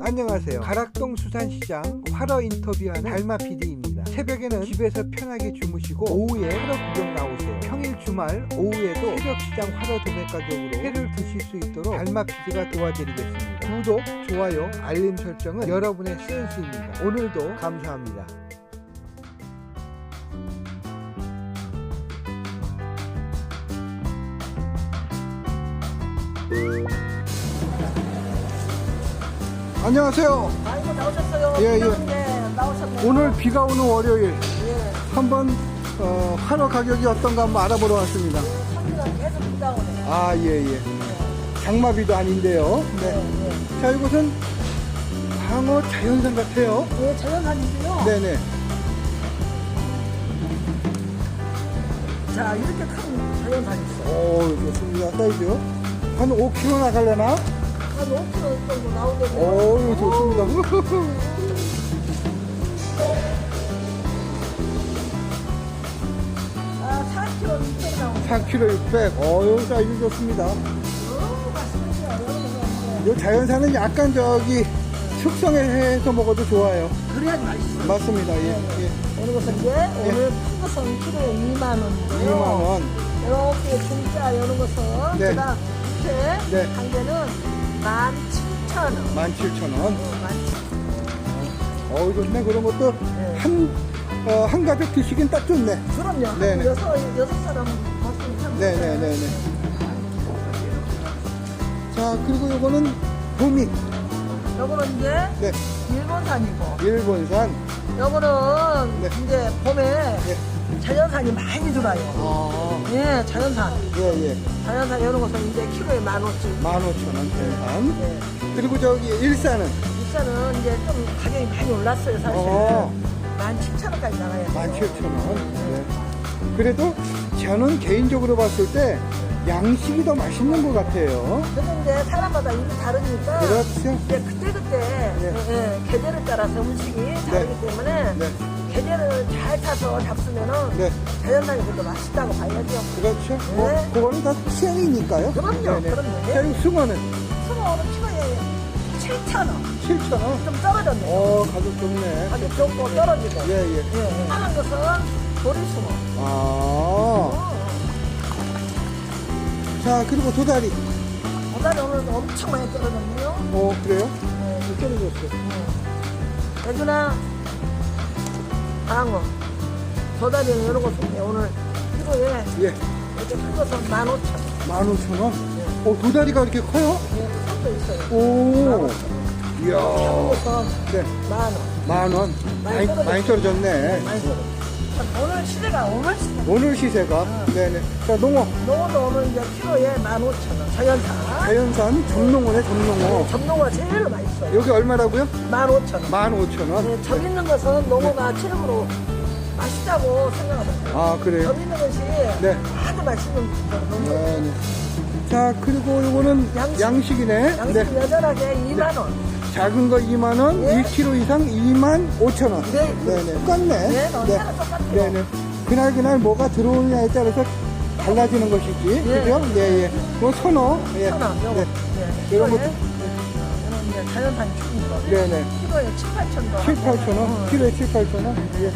안녕하세요. 가락동 수산시장 활어 인터뷰하는 달마 PD입니다. 새벽에는 집에서 편하게 주무시고 오후에 활어 구경 나오세요. 평일 주말 오후에도 새벽시장 활어 도매 가격으로 회를 드실 수 있도록 달마 PD가 도와드리겠습니다. 구독, 좋아요, 알림 설정은 여러분의 센스입니다. 오늘도 감사합니다. 안녕하세요. 아이고 나오셨어요. 예, 예. 네, 나오셨네요. 오늘 비가 오는 월요일 예. 한번 어, 한어 가격이 어떤가 한번 알아보러 왔습니다. 선비가 계속 비가 오네. 아, 예, 예. 장마비도 아닌데요. 예, 네. 예. 자, 이곳은 광어 자연산 같아요. 예, 자연산인데요. 네네. 자, 이렇게 큰 자연산 있어요. 오, 좋습니다. 사이즈. 한 5kg 나갈려나? 한 5kg 정도 나오거든요. 오, 좋습니다. 아, 4kg 600 나오네. 4kg 600. 어유 사이즈 좋습니다. 너무 맛있겠어요. 여러분. 이 자연산은 약간 저기 숙성해서 먹어도 좋아요. 그래야지 맛있어요. 맞습니다. 예, 예. 것은 이제 오늘 큰 것은 키로에 2만 원이고요. 2만 원. 이렇게 중짜 이런 것은 네. 제가 밑에 네. 한 개는 17,000원. 17,000원. 17,000원. 어우, 좋네. 그런 것도 네. 한, 어, 한 가족 드시긴 딱 좋네. 그럼요. 한 네네. 여섯, 여섯 사람 먹으면 참. 네네네네. 자, 그리고 요거는 도미. 요거는 이제 네. 일본산이고, 일본산. 요거는 네. 이제 봄에 예. 자연산이 많이 들어요. 아, 예, 자연산. 예, 예. 자연산 이런 것은 이제 키로에 만 오천. 15,000원 자연산. 예. 그리고 저기 일산은 일산은 이제 좀 가격이 많이 올랐어요, 사실. 어. 만 칠천 원까지 나가요. 17,000원. 네. 그래도 저는 개인적으로 봤을 때 양식이 더 맛있는 것 같아요. 근데 이제 사람마다 입이 다르니까. 그렇죠. 이제 그때그때 네. 예, 예, 계절에 따라서 음식이 다르기 때문에 네. 계절을 잘 타서 잡수면은 네. 자연산이 더 맛있다고 봐야죠. 그렇죠. 뭐, 네. 그거는 다 취향이니까요. 그럼요, 그럼요. 자, 그리고 숭어는 숭어는 키로에 7,000원. 7,000원. 좀 떨어졌네. 어, 가격 좋네. 가격 좋고 떨어지고. 예, 예. 예, 예. 하는 것은 보리숭어. 아. 어. 자, 그리고 도다리. 보다는 오늘 엄청 많이 떨어졌네요. 어, 그래요? 예, 몇 개를 줬어? 대준아, 방어. 도다리는 이런 거 좋네. 오늘 키로에 예. 이렇게 큰 것은 15,000원. 15,000원? 어, 도다리가 이렇게 커요? 예, 큰도 있어요. 오. 이야. 한국은 네. 만 원. 만 원. 많이, 많이 떨어졌네. 많이 떨어졌어요. 오늘 시세가 오늘 시세. 오늘 시세가. 네네. 자, 농어. 농어도 오늘 이제 키로에 15,000원. 자연산. 자연산 정농어네, 정농어. 전농어가 제일 맛있어요. 여기 얼마라고요? 15,000원. 15,000원. 네, 점 있는 것은 농어가 최고로 맛있다고 생각합니다. 아, 그래요? 점 있는 것이 네. 아주 맛있는 농어. 네네. 자, 그리고 요거는 양식. 양식 이네. 양식 네. 여전하게 2만 원. 작은 거 2만 원, 네. 2kg 이상 2만 5천 원. 네. 네네. 똑같네. 네, 똑같아요. 네네. 그날 그날 뭐가 들어오느냐에 따라서 달라지는 것이지. 네. 그죠? 예, 예. 뭐 선어. 예. 천원. 요거. 네. 네. 이런 것도. 이제 자연산 죽은 거. 네네. 키로에 7, 8천 원. 7, 8천 원. 키로에 7, 8천 원. 예.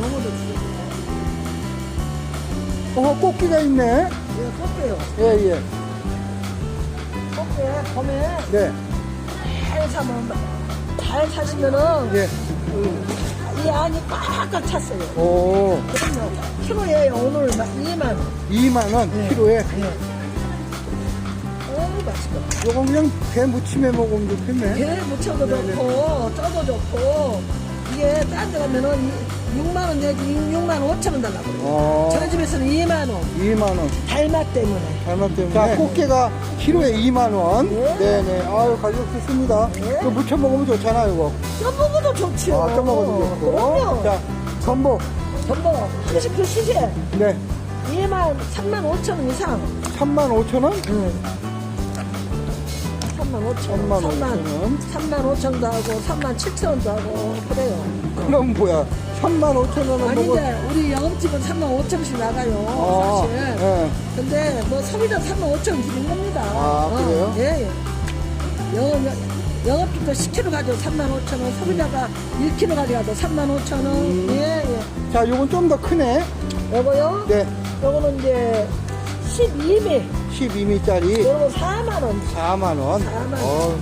농어도 주고. 어, 꽃기가 있네. 예, 꽃게요. 예, 예. 꽃게 봄에 네. 잘 사면 잘 사시면은 예. 이 안이 꽉꽉 찼어요. 오. 그럼요. 키로에 오늘 2만 원. 2만원 네. 키로에. 예. 맛있겠다. 요거 그냥 배 무침해 먹으면 좋겠네. 게 무쳐도 네네. 좋고 쪄도 좋고 이게 딴 데 가면은 6만 원 내지 6만 5천 원 달라고 그래요. 어. 저희 집에서는 2만 원. 2만 원. 달맛 때문에. 달마 때문에. 자, 꽃게가 키로에 2만 원. 네. 네네. 아유, 가격 좋습니다. 네. 또 무쳐 먹으면 좋잖아, 이거. 쪄먹어도 좋지요. 아, 쪄 먹어도 좋고. 그럼요. 자, 전복. 전복 30그 시세 네. 2만 3만 5천 원 이상. 3만 5천 원? 응. 3만 5천 3만 원. 5천 원. 3만 5천도 하고 3만 7천 원도 하고 그래요. 그럼 뭐야? 3만 5천 원은 아니 먹어. 이제 우리 영업집은 3만 5천씩 나가요. 아, 사실. 예. 근데 뭐 소비자 3만 5천 원 드린 겁니다. 아, 그래요? 예, 예. 영업, 영업주도 10kg 가지고 35,000원, 소비자가 1kg 가져가도 35,000원. 음. 예, 예. 자, 요건 좀 더 크네. 요거요? 네, 요거는 이제 12미. 12미짜리 요거 4만 원. 4만 원. 4만 원. 어,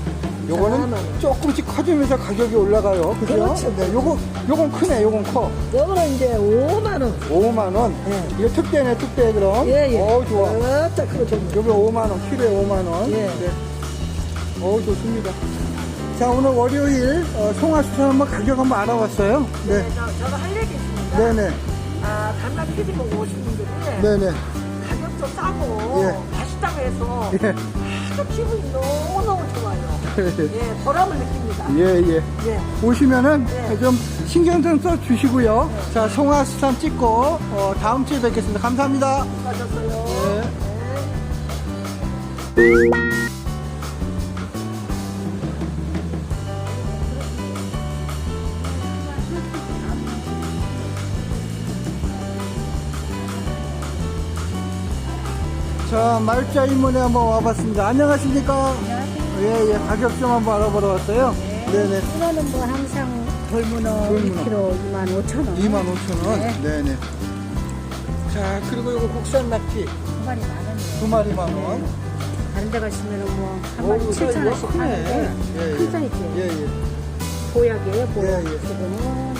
요거는 4만 원. 조금씩 커지면서 가격이 올라가요. 그죠? 그렇죠. 네, 요거 요건 크네. 요건 커. 요거는 이제 5만원. 5만 원. 예. 이거 특대네, 특대 그럼. 예, 예. 어, 좋아. 어짜 그거 좀. 여기 5만 원, 키로에 5만 원. 예. 네. 어, 좋습니다. 자, 오늘 월요일 어, 송화수산 한번 가격 한번 알아봤어요. 네. 저, 저거 할 얘기 있습니다. 네네. 아, 단나 피디 보고 오신 분들이 네네. 가격도 싸고 예. 맛있다고 해서 예. 아주 기분이 좋아요. 예, 보람을 느낍니다. 예, 예. 예. 오시면은 네. 좀 신경 좀 써 주시고요. 자, 송화수산 찍고 어, 다음 주에 뵙겠습니다. 감사합니다. 수고하셨어요. 네. 네. 자, 말자 인문에 한번 와봤습니다. 안녕하십니까? 예, 예. 가격 좀 한번 알아보러 왔어요. 네네. 이거는 뭐 항상 돌문어 돌문어. 1kg 2만 5천 원. 25,000원. 네. 네 네. 자, 그리고 이거 국산 낙지 두 마리 만 원이에요. 두 마리 만 원. 다른 데 가시면은 뭐한 어우, 마리 7천 사이즈가 원씩. 하는데 예, 예. 큰 사이즈예요. 예, 예. 보약이에요, 보약. 예, 예. 지금은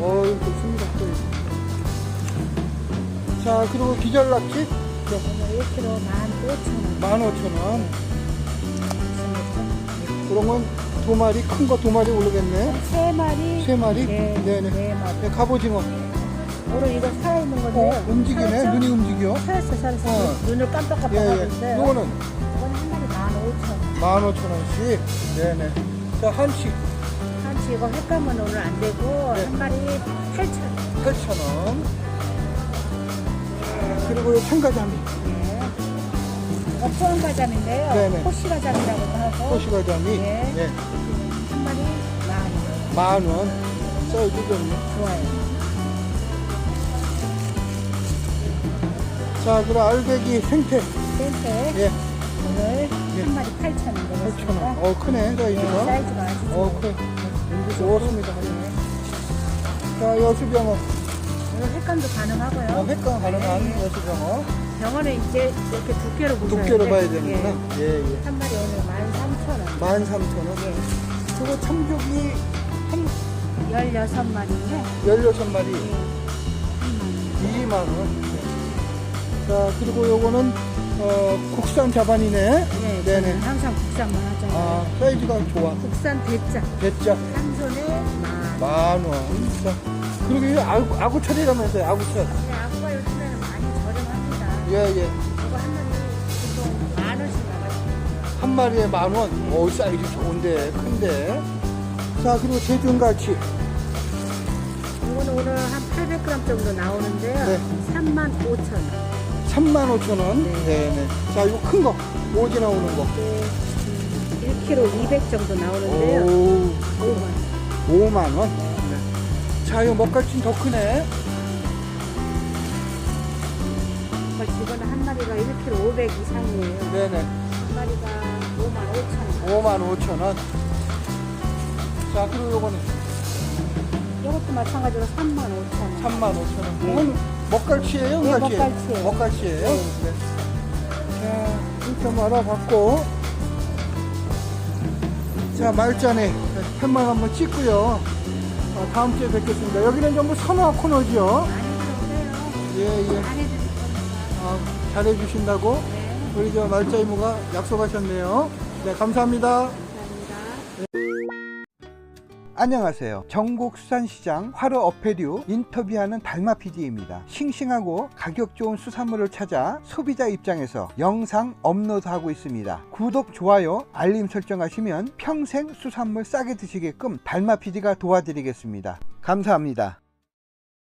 어우, 좋습니다. 자, 그리고 기절 낙지 오늘 1kg 1만 5천 원. 15,000원. 건두 마리, 큰 거 두 마리 오르겠네. 세 마리. 세 마리? 네, 네네. 네 마리. 네, 갑오징어. 오늘 이거 살아있는 건데. 어, 움직이네. 눈이 움직여. 살았어, 살았어. 어. 눈을 깜빡깜빡 예, 예. 하는데. 요거는 이거는 한 마리 15,000원. 15,000원씩. 네네. 자, 한치 한치 이거 횟감은 오늘 안 되고 네. 한 마리 8,000원. 8,000원. 그리고 요 청가자미. 네. 이거 포항가자미인데요. 네네. 호시가자미라고 하고 호시가자미. 네. 예. 한 마리 만 원. 만 원. 좋네. 좋아요. 자, 그럼 알배기 생태. 센터에 예. 오늘 예. 한 마리 8,000원 8,000원. 되겠습니다. 어, 크네, 사이즈가. 사이즈가 아주 어. 크. 좋습니다. 자, 여수병어. 오늘 횟감도 가능하고요. 어, 횟감 가능한 네. 여수병어. 병원에 이제 이렇게 두께로 보셔야 두께로. 봐야 되는구나. 예, 예. 예. 한 마리 오늘 13,000원. 13,000원. 예. 저거 참조기 한 16마리인데 16마리 예. 2만 원. 자, 그리고 요거는, 어, 국산 자반이네. 예, 네네. 저는 항상 국산만 하잖아요. 아, 사이즈가 좋아. 국산 대짜 대짜 한 손에 만. 만 원. 자, 그리고 이 아구, 아구철이라면서요, 아구철. 근데 아구 예, 예. 이거 한 마리 보통 만 원씩 나가요. 한 마리에 만 원. 오, 사이즈 좋은데, 큰데. 자, 그리고 제중가치. 이거는 오늘 한 800g 정도 나오는데요. 네. 3만 5천 원. 3만 5천 원. 네. 네 네. 자, 이거 큰 거. 오지 나오는 거. 이게 1kg 200 정도 나오는데요. 오, 5만 5만 원. 네. 자, 이거 먹갈치 더 크네. 원. 이거는 한 마리가 1kg 500 이상이에요. 네네. 한 마리가 5만 5천 원. 5만 5천 원. 자, 그리고 요거는 이것도 마찬가지로 3만 5천 원. 3만 5천 원. 이건 먹갈치예요? 네, 은갈치예요? 먹갈치예요. 먹갈치예요? 네. 네. 자, 이렇게 한번 알아봤고. 자, 말잔에 편만 한번 찍고요. 어, 다음 주에 뵙겠습니다. 여기는 전부 선화 코너죠. 많이 들어오세요. 예, 예. 안 해드릴 겁니다. 아, 잘해주신다고 네, 우리 저 말자 이모가 약속하셨네요. 네, 감사합니다. 감사합니다. 안녕하세요. 전국 수산시장 화로 어패류 인터뷰하는 달마 PD입니다. 싱싱하고 가격 좋은 수산물을 찾아 소비자 입장에서 영상 업로드하고 있습니다. 구독, 좋아요, 알림 설정하시면 평생 수산물 싸게 드시게끔 달마 PD가 도와드리겠습니다. 감사합니다.